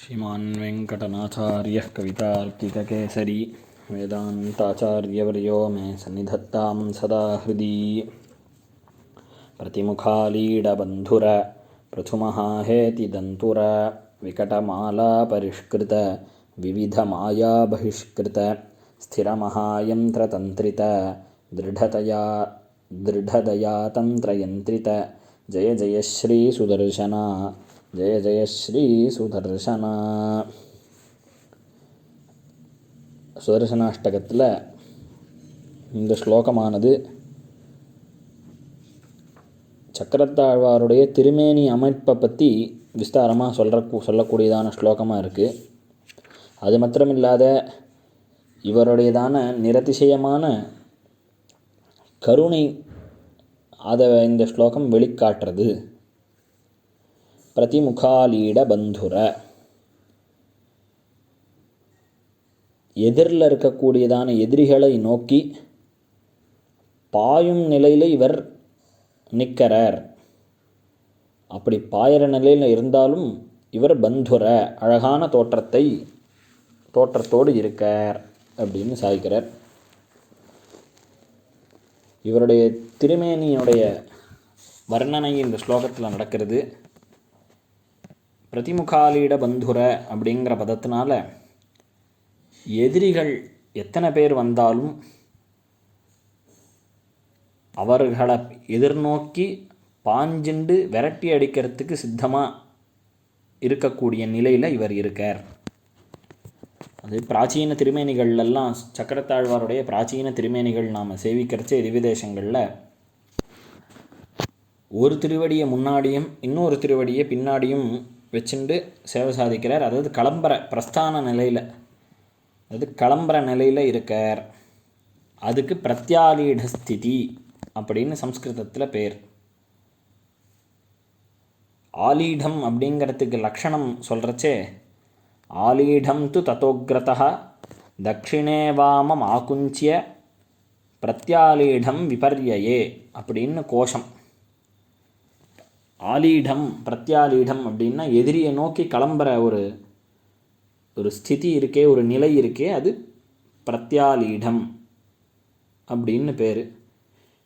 श्रीमान् वेङ्कटनाथार्यः कवितार्किककेसरी वेदान्ताचार्यवर्यो मे सन्निधत्तां सदा हृदि। प्रतिमुखालीडबन्धुर पृथुमहाहेतिदन्तुर विकटमालापरिष्कृत विविधमायाबहिष्कृत स्थिरमहायन्त्रतन्त्रित दृढतया दृढदया तन्त्रयन्त्रित जय जय श्रीसुदर्शना ஜெய ಜಯ ಶ್ರೀ சுதர்சனா சுதர்சனாஷ்டகத்தில் இந்த ஸ்லோகமானது சக்கரத்தாழ்வாருடைய திருமேனி அமைப்பை பற்றி விஸ்தாரமாக சொல்கிற சொல்லக்கூடியதான ஸ்லோகமாக இருக்குது அது மாத்திரமில்லாத இவருடையதான நிரதிசயமான கருணை அதை இந்த ஸ்லோகம் வெளிக்காட்டுறது. பிரதிமுகாலீடபந்துர எதிரில் இருக்கக்கூடியதான எதிரிகளை நோக்கி பாயும் நிலையில் இவர் நிற்கிறார் அப்படி பாயிற நிலையில் இருந்தாலும் இவர் பந்துர அழகான தோற்றத்தை தோற்றத்தோடு இருக்கார் அப்படின்னு சாதிக்கிறார். இவருடைய திருமேனியுடைய வர்ணனை இந்த ஸ்லோகத்தில் நடக்கிறது. பிரதிமுகாலீட பந்துர அப்படிங்கிற பதத்தினால எதிரிகள் எத்தனை பேர் வந்தாலும் அவர்களை எதிர்நோக்கி பாஞ்சிண்டு விரட்டி அடிக்கிறதுக்கு சித்தமாக இருக்கக்கூடிய நிலையில் இவர் இருக்கார். அது பிராச்சீன திருமேனிகள்லாம் சக்கரத்தாழ்வாருடைய பிராச்சீன திருமேனிகள் நாம் சேவிக்கிறச்சே திவிதேசங்களில் ஒரு திருவடியை முன்னாடியும் இன்னொரு திருவடியை பின்னாடியும் வச்சுண்டு சேவை சாதிக்கிறார். அதாவது கிளம்புற பிரஸ்தான நிலையில் அதாவது கிளம்புற நிலையில் இருக்கார். அதுக்கு பிரத்யாலீட ஸ்திதி அப்படின்னு சம்ஸ்கிருதத்தில் பேர். ஆலீடம் அப்படிங்கிறதுக்கு லக்ஷணம் சொல்கிறச்சே ஆலீடம் து தத்தோக்ரதா தட்சிணே வாமம் ஆகுஞ்சிய பிரத்யாலீடம் விபர்யே அப்படின்னு கோஷம். ஆலீடம் பிரத்யாலீடம் அப்படின்னா எதிரியை நோக்கி கிளம்புற ஒரு ஒரு ஸ்திதி இருக்கே ஒரு நிலை இருக்கே அது பிரத்யாலீடம் அப்படின்னு பேர்.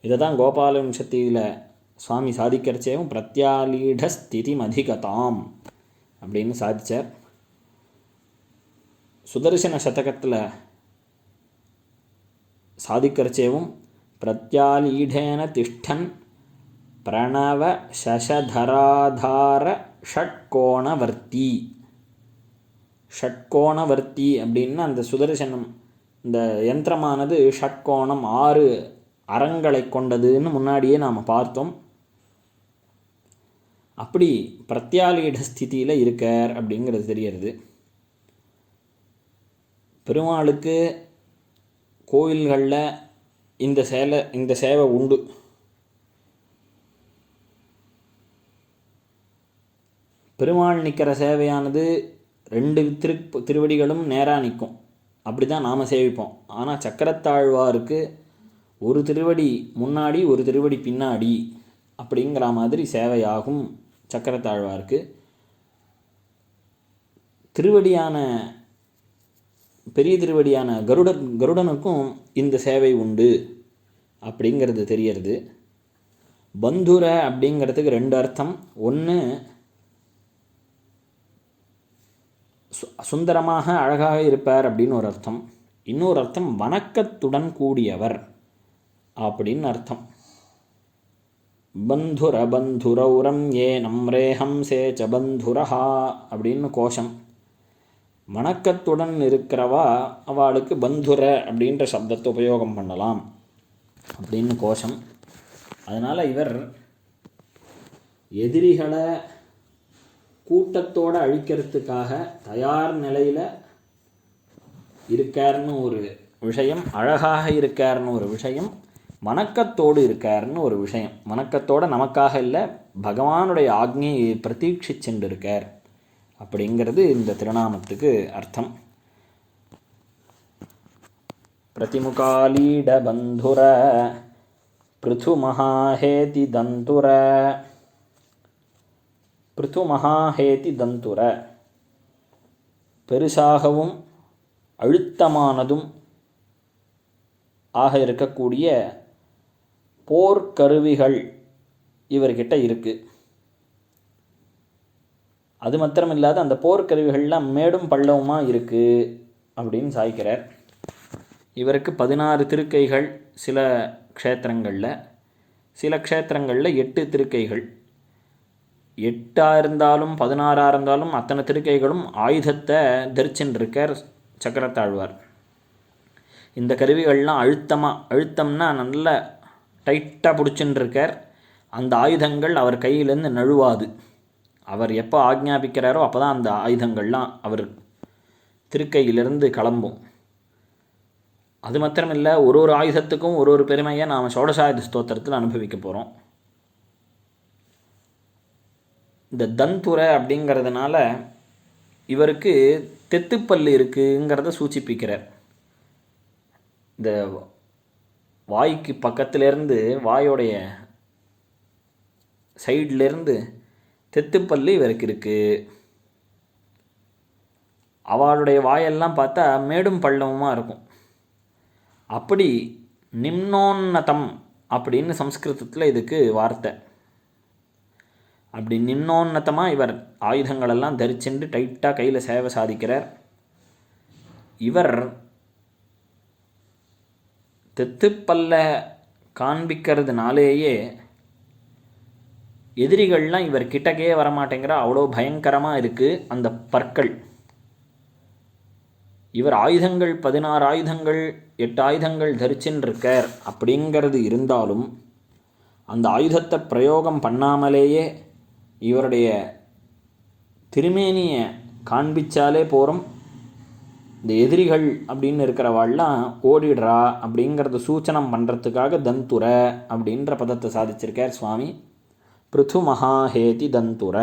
இதை தான் கோபாலவம்சத்தியில் சுவாமி சாதிக்கிறச்சேவும் பிரத்யாலீட ஸ்திதி மதிகதாம் அப்படின்னு சாதித்தார் சுதர்சன சதகத்தில் சாதிக்கிறச்சேவும் பிரத்யாலீடேன திஷ்டன் பிரணவ சசதராதார ஷட்கோணவர்த்தி. ஷட்கோணவர்த்தி அப்படின்னா அந்த சுதர்சனம் இந்த யந்திரமானது ஷட்கோணம் ஆறு அறங்களை கொண்டதுன்னு முன்னாடியே நாம் பார்த்தோம். அப்படி பிரத்யாலீட ஸ்திதியில் இருக்கார் அப்படிங்கிறது தெரியறது பெருமாளுக்கு கோயில்களில் இந்த சேலை இந்த சேவை உண்டு. பெருமாள் நிற்கிற சேவையானது ரெண்டு திரு திருவடிகளும் நேராக நிற்கும். அப்படி தான் நாம் சேவிப்போம். ஆனால் சக்கரத்தாழ்வாருக்கு ஒரு திருவடி முன்னாடி ஒரு திருவடி பின்னாடி அப்படிங்கிற மாதிரி சேவையாகும் சக்கரத்தாழ்வாருக்கு. திருவடியான பெரிய திருவடியான கருடன் கருடனுக்கும் இந்த சேவை உண்டு அப்படிங்கிறது தெரியறது. பந்துர அப்படிங்கிறதுக்கு ரெண்டு அர்த்தம். ஒன்று சுந்தரமாக அழகாக இருப்பார் அப்படின்னு ஒரு அர்த்தம். இன்னொரு அர்த்தம் வணக்கத்துடன் கூடியவர் அப்படின்னு அர்த்தம். பந்துர பந்துரௌரம் ஏ நம்ரேஹம் சேச்ச பந்துரஹா அப்படின்னு கோஷம். வணக்கத்துடன் இருக்கிறவா அவளுக்கு பந்துர அப்படின்ற சப்தத்தை உபயோகம் பண்ணலாம் அப்படின்னு கோஷம். அதனால் இவர் எதிரிகளை கூட்டத்தோடு அழிக்கிறதுக்காக தயார் நிலையில் இருக்காருன்னு ஒரு விஷயம் அழகாக இருக்காருன்னு ஒரு விஷயம் வணக்கத்தோடு இருக்காருன்னு ஒரு விஷயம். வணக்கத்தோடு நமக்காக இல்லை பகவானுடைய ஆக்னியை பிரதீட்சி இருக்கார் அப்படிங்கிறது இந்த திருநாமத்துக்கு அர்த்தம். பிரதிமுகாலீட பந்துர பிருது மகாஹேதி தந்துர பிருத்து மகாஹேதி தந்துர. பெருசாகவும் அழுத்தமானதும் ஆக இருக்கக்கூடிய போர்க்கருவிகள் இவர்கிட்ட இருக்குது அது மாத்திரம் இல்லாத அந்த போர்க்கருவிகள்லாம் மேடும் பள்ளவுமாக இருக்குது அப்படின்னு சாய்க்கிறார். இவருக்கு பதினாறு திருக்கைகள் சில க்ஷேத்திரங்களில். சில க்ஷேத்திரங்களில் எட்டு திருக்கைகள். எட்டாக இருந்தாலும் பதினாறாக இருந்தாலும் அத்தனை திருக்கைகளும் ஆயுதத்தை தரிச்சுன்றிருக்கார் சக்கரத்தாழ்வார். இந்த கருவிகள்லாம் அழுத்தமாக அழுத்தம்னா நல்ல டைட்டாக பிடிச்சுன்ருக்கார் அந்த ஆயுதங்கள் அவர் கையிலேருந்து நழுவாது. அவர் எப்போ ஆக்ஞாபிக்கிறாரோ அப்போ தான் அந்த ஆயுதங்கள்லாம் அவர் திருக்கையிலிருந்து கிளம்பும். அது மாத்திரமில்லை ஒரு ஒரு ஆயுதத்துக்கும் ஒரு ஒரு பெருமையை நாம் சோடசாயுத ஸ்தோத்திரத்தில் அனுபவிக்க போகிறோம் இந்த தந்துரை அப்படிங்கிறதுனால இவருக்கு தெத்துப்பல்லு இருக்குங்கிறத சூச்சிப்பிக்கிறார். இந்த வாய்க்கு பக்கத்துலேருந்து வாயோடைய சைட்லேருந்து தெத்துப்பல்லு இவருக்கு இருக்குது அவளுடைய வாயெல்லாம் பார்த்தா மேடும் பள்ளமுமாக இருக்கும். அப்படி நிம்னோன்னதம் அப்படின்னு சம்ஸ்கிருதத்தில் இதுக்கு வார்த்தை. அப்படி நிம்னோன்னதமாக இவர் ஆயுதங்களெல்லாம் தரிச்சென்று டைட்டாக கையில் சேவை சாதிக்கிறார். இவர் தெத்துப்பல்ல காண்பிக்கிறதுனாலேயே எதிரிகள்லாம் இவர் கிட்டக்கே வரமாட்டேங்கிற அவ்வளோ பயங்கரமாக இருக்குது அந்த பற்கள். இவர் ஆயுதங்கள் பதினாறு ஆயுதங்கள் எட்டு ஆயுதங்கள் தரிச்சின்ருக்கார் அப்படிங்கிறது இருந்தாலும் அந்த ஆயுதத்தை பிரயோகம் பண்ணாமலேயே இவருடைய திருமேனியை காண்பிச்சாலே போகிறோம் இந்த எதிரிகள் அப்படின்னு இருக்கிறவாள்லாம் ஓடிடுறா அப்படிங்கிறத சூச்சனம் பண்ணுறதுக்காக தந்துர அப்படின்ற பதத்தை சாதிச்சிருக்கார் சுவாமி. பிருத்து மகாஹேதி தந்துர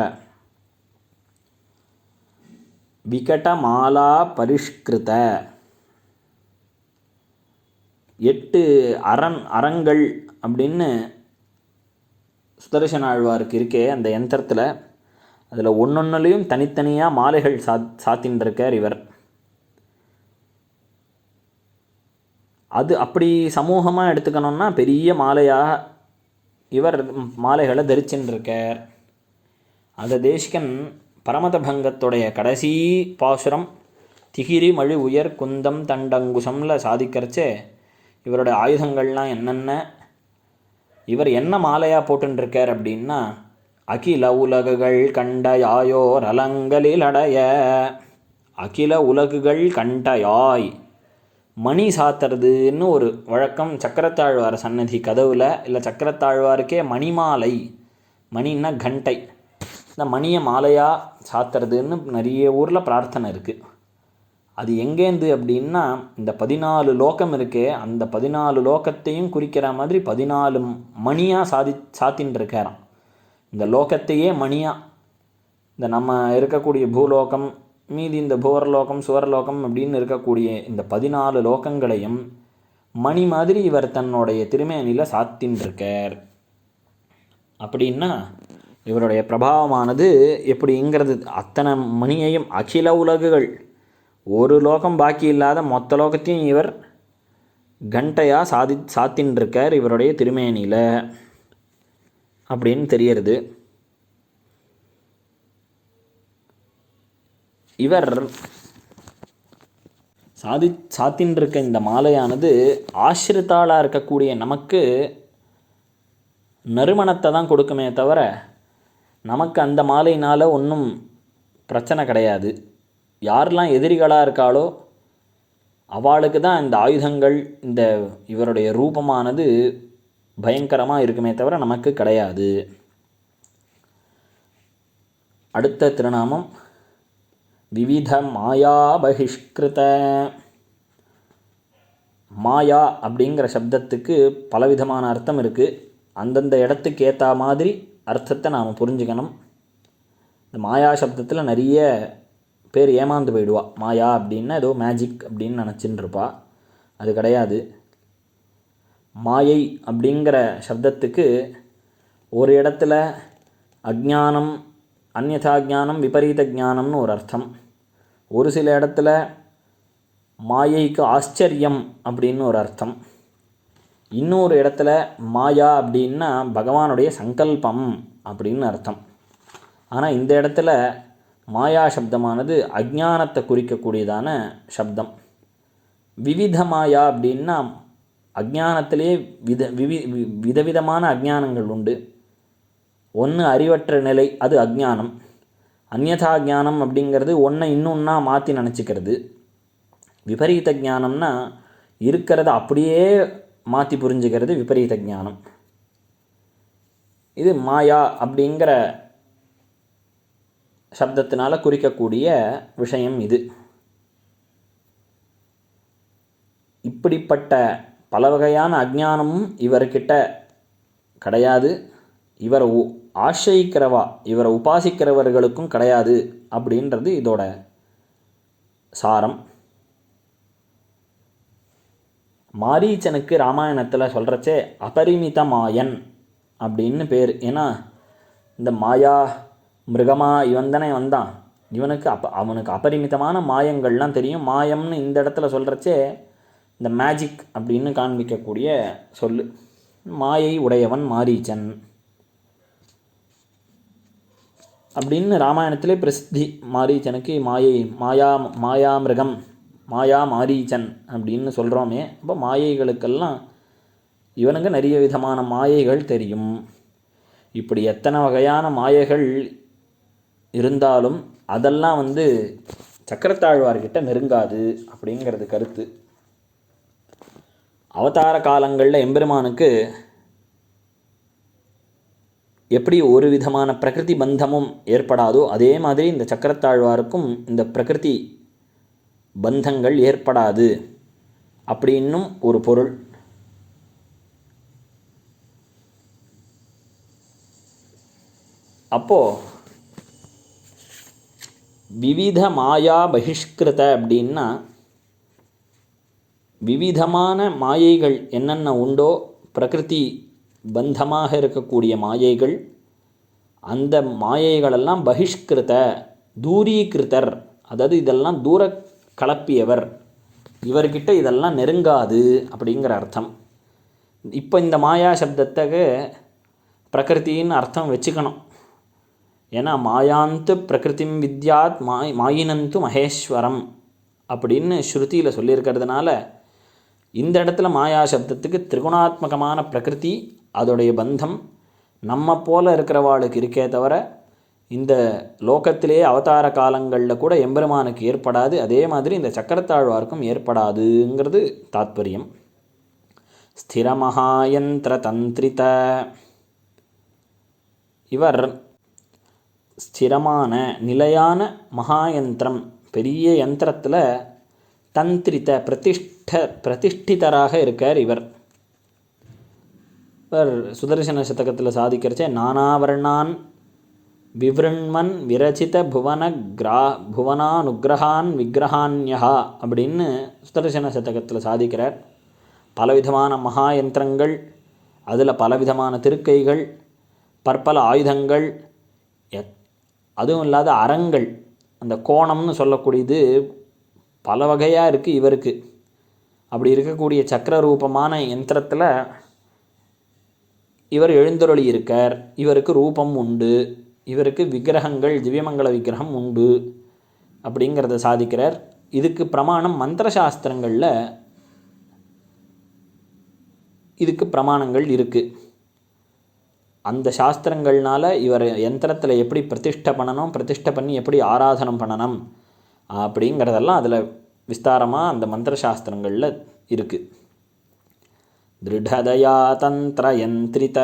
விகடமாலா பரிஷ்கிருத. எட்டு அரண் அறங்கள் அப்படின்னு சுதர்சன ஆழ்வாருக்கு இருக்கே அந்த யந்திரத்தில் அதில் ஒன்றொன்னுலேயும் தனித்தனியாக மாலைகள் சாத் சாத்தின்ருக்கார் இவர். அது அப்படி சமூகமாக எடுத்துக்கணும்னா பெரிய மாலையாக இவர் மாலைகளை தரிச்சுட்டுருக்கார் அந்த தேசிகன் பரமதபங்கத்துடைய கடைசி பாசுரம் திகிரி மழு உயர் குந்தம் தண்டங்குசம்ல சாதிக்கிறச்சே இவரோட ஆயுதங்கள்லாம் என்னென்ன இவர் என்ன மாலையாக போட்டுருக்கார் அப்படின்னா அகில உலகுகள் கண்ட யாயோர் அலங்களில் அடைய அகில உலகுகள் கண்ட யாய். மணி சாத்துறதுன்னு ஒரு வழக்கம் சக்கரத்தாழ்வார் சன்னதி கதவில் இல்லை சக்கரத்தாழ்வாருக்கே மணிமாலை. மணின்னா கண்டை. இந்த மணியை மாலையாக சாத்துறதுன்னு நிறைய ஊரில் பிரார்த்தனை இருக்குது அது எங்கேருந்து அப்படின்னா இந்த பதினாலு லோகம் இருக்கே அந்த பதினாலு லோகத்தையும் குறிக்கிற மாதிரி பதினாலு மணியாக சாதி சாத்தின்னு இருக்காராம் இந்த லோகத்தையே மணியாக இந்த நம்ம இருக்கக்கூடிய பூலோகம் மீதி இந்த புவர்லோகம் சுவர்லோகம் அப்படின்னு இருக்கக்கூடிய இந்த பதினாலு லோகங்களையும் மணி மாதிரி இவர் தன்னுடைய திருமேனியில் சாத்தின்னு இருக்கார் அப்படின்னா இவருடைய பிரபாவமானது எப்படிங்கிறது அத்தனை மணியையும் அகில உலகுகள் ஒரு லோகம் பாக்கி இல்லாத மொத்த லோகத்தையும் இவர் கண்டையாக சாதி சாத்தின்ருக்கார் இவருடைய திருமேனியில். அப்படின்னு தெரியறது. இவர் சாதி சாத்தின்ருக்க இந்த மாலையானது ஆசிரித்தாளாக இருக்கக்கூடிய நமக்கு நறுமணத்தை தான் கொடுக்குமே தவிர நமக்கு அந்த மாலையினால் ஒன்றும் பிரச்சனை கிடையாது. யாரெல்லாம் எதிரிகளாக இருக்காளோ அவளுக்கு தான் இந்த ஆயுதங்கள் இந்த இவருடைய ரூபமானது பயங்கரமாக இருக்குமே தவிர நமக்கு கிடையாது. அடுத்த திருநாமம் விவித மாயா பகிஷ்கிருத. மாயா அப்படிங்கிற சப்தத்துக்கு பலவிதமான அர்த்தம் இருக்குது அந்தந்த இடத்துக்கு ஏற்ற மாதிரி அர்த்தத்தை நாம் புரிஞ்சுக்கணும். இந்த மாயா சப்தத்தில் நிறைய பேர் ஏமாந்து போயிடுவா. மாயா அப்படின்னா ஏதோ மேஜிக் அப்படின்னு நினச்சின்னு இருப்பா. அது கிடையாது. மாயை அப்படிங்கிற சப்தத்துக்கு ஒரு இடத்துல அஜானம் அந்நதா ஜானம் விபரீத ஜானம்னு ஒரு அர்த்தம். ஒரு சில இடத்துல மாயைக்கு ஆச்சரியம் அப்படின்னு ஒரு அர்த்தம். இன்னொரு இடத்துல மாயா அப்படின்னா பகவானுடைய சங்கல்பம் அப்படின்னு அர்த்தம். ஆனால் இந்த இடத்துல மாயா சப்தமானது அஜ்ஞானத்தை குறிக்கக்கூடியதான சப்தம். விவித மாயா அப்படின்னா அஜானத்திலே வித விவி விதவிதமான அஜ்ஞானங்கள் உண்டு. ஒன்று அறிவற்ற நிலை அது அஜானம் அந்யதா ஞானம் அப்படிங்கிறது ஒன்றை இன்னொன்னா மாற்றி நினச்சிக்கிறது. விபரீத ஜானம்னா இருக்கிறத அப்படியே மாற்றி புரிஞ்சுக்கிறது விபரீத ஞானம். இது மாயா அப்படிங்கிற சப்தத்தினால் குறிக்கக்கூடிய விஷயம் இது. இப்படிப்பட்ட பல வகையான அஜானமும் இவர்கிட்ட கிடையாது. இவரை உ- ஆசிரியிக்கிறவா இவரை உபாசிக்கிறவர்களுக்கும் கிடையாது அப்படின்றது இதோட சாரம். மாரீச்சனுக்கு ராமாயணத்தில் சொல்கிறச்சே அபரிமித மாயன் அப்படின்னு பேர். ஏன்னா இந்த மாயா மிருகமா இவன் தானே வந்தான். இவனுக்கு அப்ப அவனுக்கு அபரிமிதமான மாயங்கள்லாம் தெரியும். மாயம்னு இந்த இடத்துல சொல்கிறச்சே இந்த மேஜிக் அப்படின்னு காண்பிக்கக்கூடிய சொல்லு. மாயை உடையவன் மாரீச்சன். அப்படின்னு ராமாயணத்திலே பிரசித்தி. மாரீச்சனுக்கு மாயை மாயா மாயாமிருகம் மாயா மாரீச்சன் அப்படின்னு சொல்கிறோமே அப்போ மாயைகளுக்கெல்லாம் இவனுக்கு நிறைய விதமான மாயைகள் தெரியும். இப்படி எத்தனை வகையான மாயைகள் இருந்தாலும் அதெல்லாம் வந்து சக்கரத்தாழ்வார்கிட்ட நெருங்காது அப்படிங்கிறது கருத்து. அவதார காலங்களில் எம்பெருமானுக்கு எப்படி ஒரு விதமான பிரகிருதி பந்தமும் ஏற்படாதோ அதே மாதிரி இந்த சக்கரத்தாழ்வாருக்கும் இந்த பிரகிருதி பந்தங்கள் ஏற்படாது அப்படின்னும் ஒரு பொருள். அப்போது விவித மாயா பகிஷ்கிருத அப்படின்னா விவிதமான மாயைகள் என்னென்ன உண்டோ பிரகிருதி பந்தமாக இருக்கக்கூடிய மாயைகள் அந்த மாயைகளெல்லாம் பகிஷ்கிருத தூரீகிருதர் அதாவது இதெல்லாம் தூர கலப்பியவர். இவர்கிட்ட இதெல்லாம் நெருங்காது அப்படிங்கிற அர்த்தம். இப்போ இந்த மாயா சப்தத்துக்கு பிரகிருத்தின்னு அர்த்தம் வச்சுக்கணும். ஏன்னா மாயாந்து பிரகிருதிம் வித்யாத் மாய் மாயினந்து மகேஸ்வரம் அப்படின்னு ஸ்ருதியில் சொல்லியிருக்கிறதுனால இந்த இடத்துல மாயா சப்தத்துக்கு திரிகுணாத்மகமான பிரகிருதி அதோடைய பந்தம் நம்ம போல இருக்கிறவாளுக்கு இருக்கே தவிர இந்த லோகத்திலே அவதார காலங்களில் கூட எம்பெருமானுக்கு ஏற்படாது. அதே மாதிரி இந்த சக்கரத்தாழ்வாருக்கும் ஏற்படாதுங்கிறது தாத்பரியம். ஸ்திரமகாயந்திர தந்திரித இவர் ஸ்திரமான நிலையான மகாயந்திரம் பெரிய யந்திரத்தில் தந்திரித்த பிரதிஷ்ட பிரதிஷ்டிதராக இருக்கார் இவர். இவர் சுதர்சன சதகத்தில் சாதிக்கிறச்சே நானாவர்ணான் விவ்ருண்மன் விரச்சித புவன கிரா புவனானுகிரகான் விக்கிரகான்யா அப்படின்னு சுதர்சன சதகத்தில் சாதிக்கிறார். பலவிதமான மகாயந்திரங்கள் அதில் பலவிதமான திருக்கைகள் பற்பல ஆயுதங்கள் எத் அதுவும் இல்லாத அறங்கள் அந்த கோணம்னு சொல்லக்கூடியது பல வகையாக இருக்குது இவருக்கு. அப்படி இருக்கக்கூடிய சக்கர ரூபமான யந்திரத்தில் இவர் எழுந்தருளி இருக்கார். இவருக்கு ரூபம் உண்டு. இவருக்கு விக்கிரகங்கள் திவ்யமங்கல விக்கிரகம் உண்டு அப்படிங்கிறத சாதிக்கிறார். இதுக்கு பிரமாணம் மந்திர சாஸ்திரங்களில் இதுக்கு பிரமாணங்கள் இருக்குது அந்த சாஸ்திரங்கள்னால் இவர் யந்திரத்தில் எப்படி பிரதிஷ்டை பண்ணணும் பிரதிஷ்டை பண்ணி எப்படி ஆராதனம் பண்ணணும் அப்படிங்கிறதெல்லாம் அதில் விஸ்தாரமாக அந்த மந்திர சாஸ்திரங்களில் இருக்குது திருடதயா தந்திர யந்திரித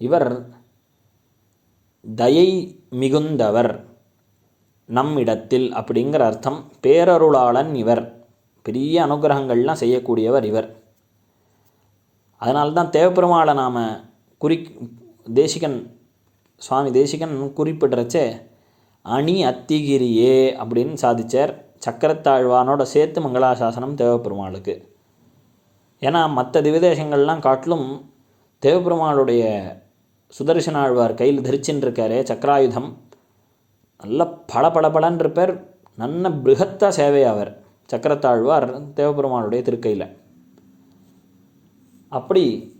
இவர் தயை மிகுந்தவர் நம்மிடத்தில் அப்படிங்கிற அர்த்தம். பேரருளாளன் இவர். பெரிய அனுகிரகங்கள்லாம் செய்யக்கூடியவர் இவர். அதனால்தான் தேவப்பெருமாளை நாம் குறி தேசிகன் சுவாமி தேசிகன் குறிப்பிடுறச்சே அணி அத்திகிரியே அப்படின்னு சாதிச்சார். சக்கரத்தாழ்வானோட சேர்த்து மங்களாசாசனம் தேவப்பெருமாளுக்கு. ஏன்னா மற்ற திவிதேசங்கள்லாம் காட்டிலும் தேவப்பெருமாளுடைய சுதர்சனாழ்வார் கையில் தரிச்சுன்னு இருக்காரே சக்கராயுதம். நல்ல பளபளபளன்னு இருப்பார் நல்ல பிருகத்தா சேவையாவர் சக்கரத்தாழ்வார் தேவபெருமானுடைய திருக்கையில். அப்படி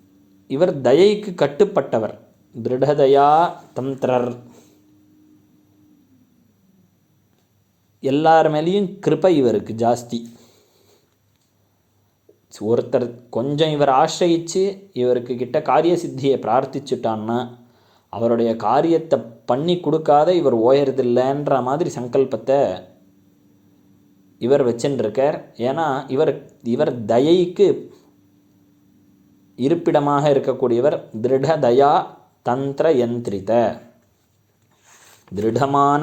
இவர் தயைக்கு கட்டுப்பட்டவர். திருடதயா தந்திரர் எல்லார் மேலேயும் கிருபை இவருக்கு ஜாஸ்தி. ஒருத்தர் கொஞ்சம் இவர் ஆசிரயிச்சு இவருக்கு கிட்ட காரிய சித்தியை பிரார்த்திச்சுட்டான்னா அவருடைய காரியத்தை பண்ணி கொடுக்காத இவர் ஓயறதில்லைன்ற மாதிரி சங்கல்பத்தை இவர் வச்சுருக்கார் ஏன்னா இவர் இவர் தயைக்கு இருப்பிடமாக இருக்கக்கூடியவர் திருடதயா தந்திர யந்திரித திருடமான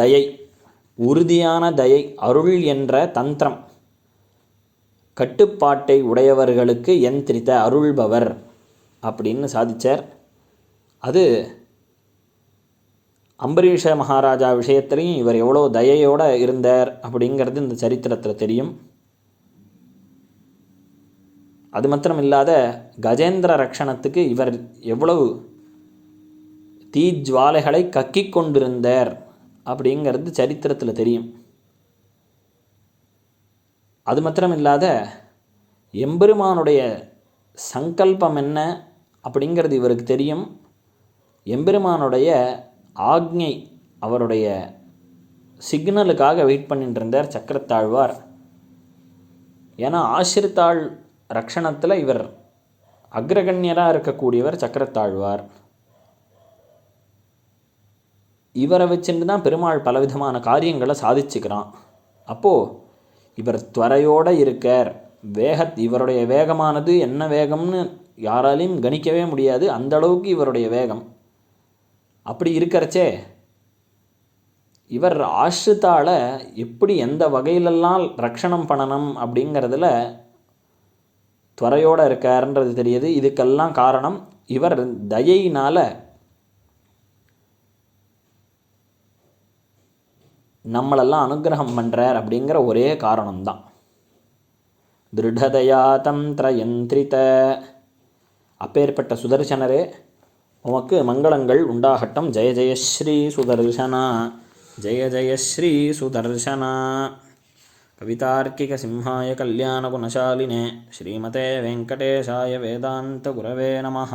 தயை உறுதியான தயை அருள் என்ற தந்திரம். கட்டுப்பாட்டை உடையவர்களுக்கு யந்திரித்த அருள்பவர் அப்படின்னு சாதித்தார் அது அம்பரீஷ மகாராஜா விஷயத்திலையும் இவர் எவ்வளோ தயையோடு இருந்தார் அப்படிங்கிறது இந்த சரித்திரத்தில் தெரியும். அது மாத்திரம் இல்லாத கஜேந்திர ரக்ஷணத்துக்கு இவர் எவ்வளவு தீஜ்வாலைகளை கக்கி கொண்டிருந்தார் அப்படிங்கிறது சரித்திரத்தில் தெரியும். அது மாத்திரம் இல்லாத எம்பெருமானுடைய சங்கல்பம் என்ன அப்படிங்கிறது இவருக்கு தெரியும். எம்பெருமானுடைய ஆக்ஞை அவருடைய சிக்னலுக்காக வெயிட் பண்ணிட்டு இருந்தார் சக்கரத்தாழ்வார். ஏன்னா ஆசிரித்தாள் ரக்ஷணத்தில் இவர் அக்ரகண்யராக இருக்கக்கூடியவர் சக்கரத்தாழ்வார். இவரை வச்சுட்டு தான் பெருமாள் பலவிதமான காரியங்களை சாதிச்சுக்கிறான். அப்போது இவர் துவரையோடு இருக்கார். வேக இவருடைய வேகமானது என்ன வேகம்னு யாராலையும் கணிக்கவே முடியாது. அந்த அளவுக்கு இவருடைய வேகம். அப்படி இருக்கிறச்சே இவர் ஆஷ்ரித்தால எப்படி எந்த வகையிலெல்லாம் ரக்ஷணம் பண்ணணும் அப்படிங்கிறதுல துறையோடு இருக்காருன்றது தெரியுது. இதுக்கெல்லாம் காரணம் இவர் தயையினால் நம்மளெல்லாம் அனுகிரகம் பண்ணுறார் அப்படிங்கிற ஒரே காரணம்தான். திருடதயா தந்திரயந்திரித அப்பேற்பட்ட சுதர்சனரே உமக்கு மங்களங்கள் உண்டாகட்டும். ஜெய ஜெய ஸ்ரீ சுதர்சனா. ஜெய ஜெய ஸ்ரீ ಕವಿತಾರ್ಕಿಕ ಸಿಂಹಾಯ ಕಲ್ಯಾಣಗುಣಶಾಲಿನೇ ಶ್ರೀಮತೆ ವೆಂಕಟೇಶಾಯ ವೇದಾಂತ ಗುರವೇ ನಮಃ